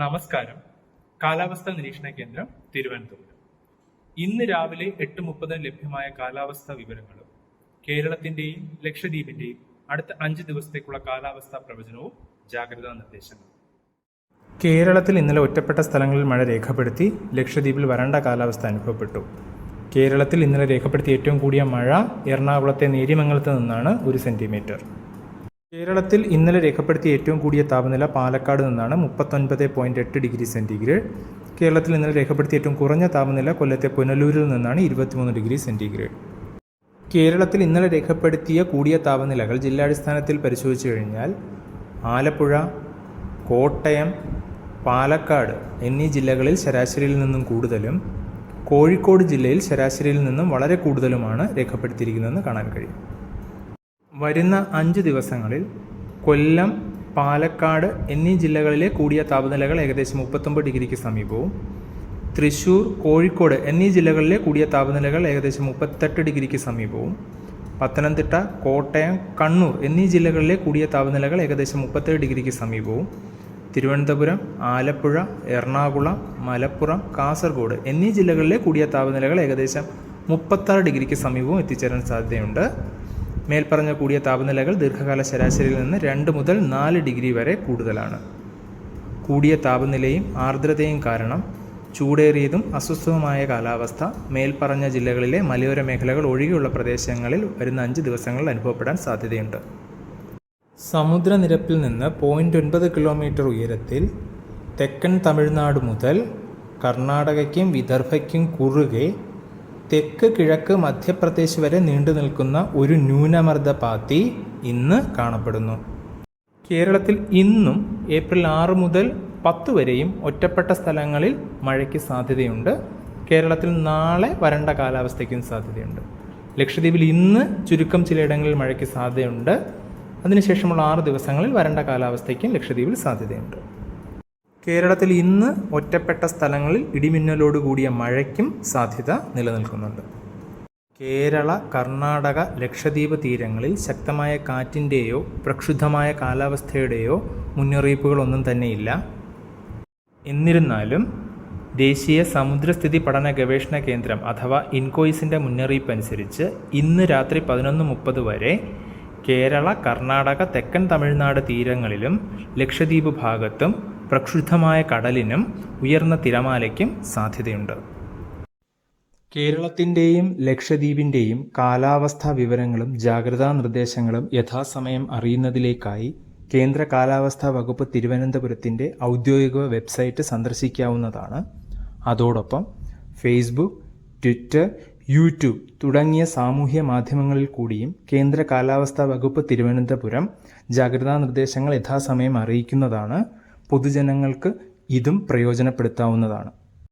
നമസ്കാരം. കാലാവസ്ഥ നിരീക്ഷണ കേന്ദ്രം തിരുവനന്തപുരം. ഇന്ന് രാവിലെ എട്ട് മുപ്പതിന് ലഭ്യമായ കാലാവസ്ഥാ വിവരങ്ങളും കേരളത്തിന്റെയും ലക്ഷദ്വീപിന്റെയും അടുത്ത അഞ്ച് ദിവസത്തേക്കുള്ള കാലാവസ്ഥാ പ്രവചനവും ജാഗ്രതാ നിർദ്ദേശങ്ങളും. കേരളത്തിൽ ഇന്നലെ ഒറ്റപ്പെട്ട സ്ഥലങ്ങളിൽ മഴ രേഖപ്പെടുത്തി ലക്ഷദ്വീപിൽ വരണ്ട കാലാവസ്ഥ അനുഭവപ്പെട്ടു. കേരളത്തിൽ ഇന്നലെ രേഖപ്പെടുത്തിയ ഏറ്റവും കൂടിയ മഴ എറണാകുളത്തെ നേര്യമംഗലത്ത് നിന്നാണ് ഒരു സെന്റിമീറ്റർ. കേരളത്തിൽ ഇന്നലെ രേഖപ്പെടുത്തിയ ഏറ്റവും കൂടിയ താപനില പാലക്കാട് നിന്നാണ് മുപ്പത്തൊൻപത് പോയിന്റ് എട്ട് ഡിഗ്രി സെന്റിഗ്രേഡ് കേരളത്തിൽ ഇന്നലെ രേഖപ്പെടുത്തിയ ഏറ്റവും കുറഞ്ഞ താപനില കൊല്ലത്തെ പുനലൂരിൽ നിന്നാണ് ഇരുപത്തിമൂന്ന് ഡിഗ്രി സെന്റിഗ്രേഡ് കേരളത്തിൽ ഇന്നലെ രേഖപ്പെടുത്തിയ കൂടിയ താപനിലകൾ ജില്ലാടിസ്ഥാനത്തിൽ പരിശോധിച്ചു കഴിഞ്ഞാൽ ആലപ്പുഴ കോട്ടയം പാലക്കാട് എന്നീ ജില്ലകളിൽ ശരാശരിയിൽ നിന്നും കൂടുതലും കോഴിക്കോട് ജില്ലയിൽ ശരാശരിയിൽ നിന്നും വളരെ കൂടുതലുമാണ് രേഖപ്പെടുത്തിയിരിക്കുന്നതെന്ന് കാണാൻ കഴിയും. വരുന്ന അഞ്ച് ദിവസങ്ങളിൽ കൊല്ലം പാലക്കാട് എന്നീ ജില്ലകളിലെ കൂടിയ താപനിലകൾ ഏകദേശം മുപ്പത്തൊമ്പത് ഡിഗ്രിക്ക് സമീപവും. തൃശൂർ കോഴിക്കോട് എന്നീ ജില്ലകളിലെ കൂടിയ താപനിലകൾ ഏകദേശം മുപ്പത്തെട്ട് ഡിഗ്രിക്ക് സമീപവും. പത്തനംതിട്ട കോട്ടയം കണ്ണൂർ എന്നീ ജില്ലകളിലെ കൂടിയ താപനിലകൾ ഏകദേശം മുപ്പത്തേഴ് ഡിഗ്രിക്ക് സമീപവും. തിരുവനന്തപുരം ആലപ്പുഴ എറണാകുളം മലപ്പുറം കാസർഗോഡ് എന്നീ ജില്ലകളിലെ കൂടിയ താപനിലകൾ ഏകദേശം മുപ്പത്താറ് ഡിഗ്രിക്ക് സമീപവും എത്തിച്ചേരാൻ സാധ്യതയുണ്ട്. മേൽപ്പറഞ്ഞ കൂടിയ താപനിലകൾ ദീർഘകാല ശരാശരിയിൽ നിന്ന് രണ്ട് മുതൽ നാല് ഡിഗ്രി വരെ കൂടുതലാണ്. കൂടിയ താപനിലയും ആർദ്രതയും കാരണം ചൂടേറിയതും അസ്വസ്ഥവുമായ കാലാവസ്ഥ മേൽപ്പറഞ്ഞ ജില്ലകളിലെ മലയോര മേഖലകൾ ഒഴികെയുള്ള പ്രദേശങ്ങളിൽ വരുന്ന അഞ്ച് ദിവസങ്ങളിൽ അനുഭവപ്പെടാൻ സാധ്യതയുണ്ട്. സമുദ്രനിരപ്പിൽ നിന്ന് പോയിന്റ് ഒൻപത് കിലോമീറ്റർ ഉയരത്തിൽ തെക്കൻ തമിഴ്നാട് മുതൽ കർണാടകയ്ക്കും വിദർഭയ്ക്കും കുറുകെ തെക്ക് കിഴക്ക് മധ്യപ്രദേശ് വരെ നീണ്ടു നിൽക്കുന്ന ഒരു ന്യൂനമർദ്ദ പാത്തി ഇന്ന് കാണപ്പെടുന്നു. കേരളത്തിൽ ഇന്നും ഏപ്രിൽ ആറ് മുതൽ പത്ത് വരെയും ഒറ്റപ്പെട്ട സ്ഥലങ്ങളിൽ മഴയ്ക്ക് സാധ്യതയുണ്ട്. കേരളത്തിൽ നാളെ വരണ്ട കാലാവസ്ഥയ്ക്കും സാധ്യതയുണ്ട്. ലക്ഷദ്വീപിൽ ഇന്ന് ചുരുക്കം ചിലയിടങ്ങളിൽ മഴയ്ക്ക് സാധ്യതയുണ്ട്. അതിനുശേഷമുള്ള ആറ് ദിവസങ്ങളിൽ വരണ്ട കാലാവസ്ഥയ്ക്കും ലക്ഷദ്വീപിൽ സാധ്യതയുണ്ട്. കേരളത്തിൽ ഇന്ന് ഒറ്റപ്പെട്ട സ്ഥലങ്ങളിൽ ഇടിമിന്നലോട് കൂടിയ മഴയ്ക്കും സാധ്യത നിലനിൽക്കുന്നുണ്ട്. കേരള കർണാടക ലക്ഷദ്വീപ് തീരങ്ങളിൽ ശക്തമായ കാറ്റിന്റെയോ പ്രക്ഷുബ്ധമായ കാലാവസ്ഥയുടെയോ മുന്നറിയിപ്പുകളൊന്നും തന്നെയില്ല. എന്നിരുന്നാലും ദേശീയ സമുദ്രസ്ഥിതി പഠന ഗവേഷണ കേന്ദ്രം അഥവാ ഇൻകോയിസിന്റെ മുന്നറിയിപ്പ് അനുസരിച്ച് ഇന്ന് രാത്രി പതിനൊന്ന് മുപ്പത് വരെ കേരള കർണാടക തെക്കൻ തമിഴ്നാട് തീരങ്ങളിലും ലക്ഷദ്വീപ് ഭാഗത്തും പ്രക്ഷുബ്ധമായ കടലിനും ഉയർന്ന തിരമാലയ്ക്കും സാധ്യതയുണ്ട്. കേരളത്തിന്റെയും ലക്ഷദ്വീപിന്റെയും കാലാവസ്ഥാ വിവരങ്ങളും ജാഗ്രതാ നിർദ്ദേശങ്ങളും യഥാസമയം അറിയുന്നതിലേക്കായി കേന്ദ്ര കാലാവസ്ഥാ വകുപ്പ് തിരുവനന്തപുരത്തിന്റെ ഔദ്യോഗിക വെബ്സൈറ്റ് സന്ദർശിക്കാവുന്നതാണ്. അതോടൊപ്പം ഫേസ്ബുക്ക് ട്വിറ്റർ യൂട്യൂബ് തുടങ്ങിയ സാമൂഹ്യ മാധ്യമങ്ങളിൽ കൂടിയും കേന്ദ്ര കാലാവസ്ഥാ വകുപ്പ് തിരുവനന്തപുരം ജാഗ്രതാ നിർദ്ദേശങ്ങൾ യഥാസമയം അറിയിക്കുന്നതാണ്. പൊതുജനങ്ങൾക്ക് ഇതും പ്രയോജനപ്പെടുത്താവുന്നതാണ്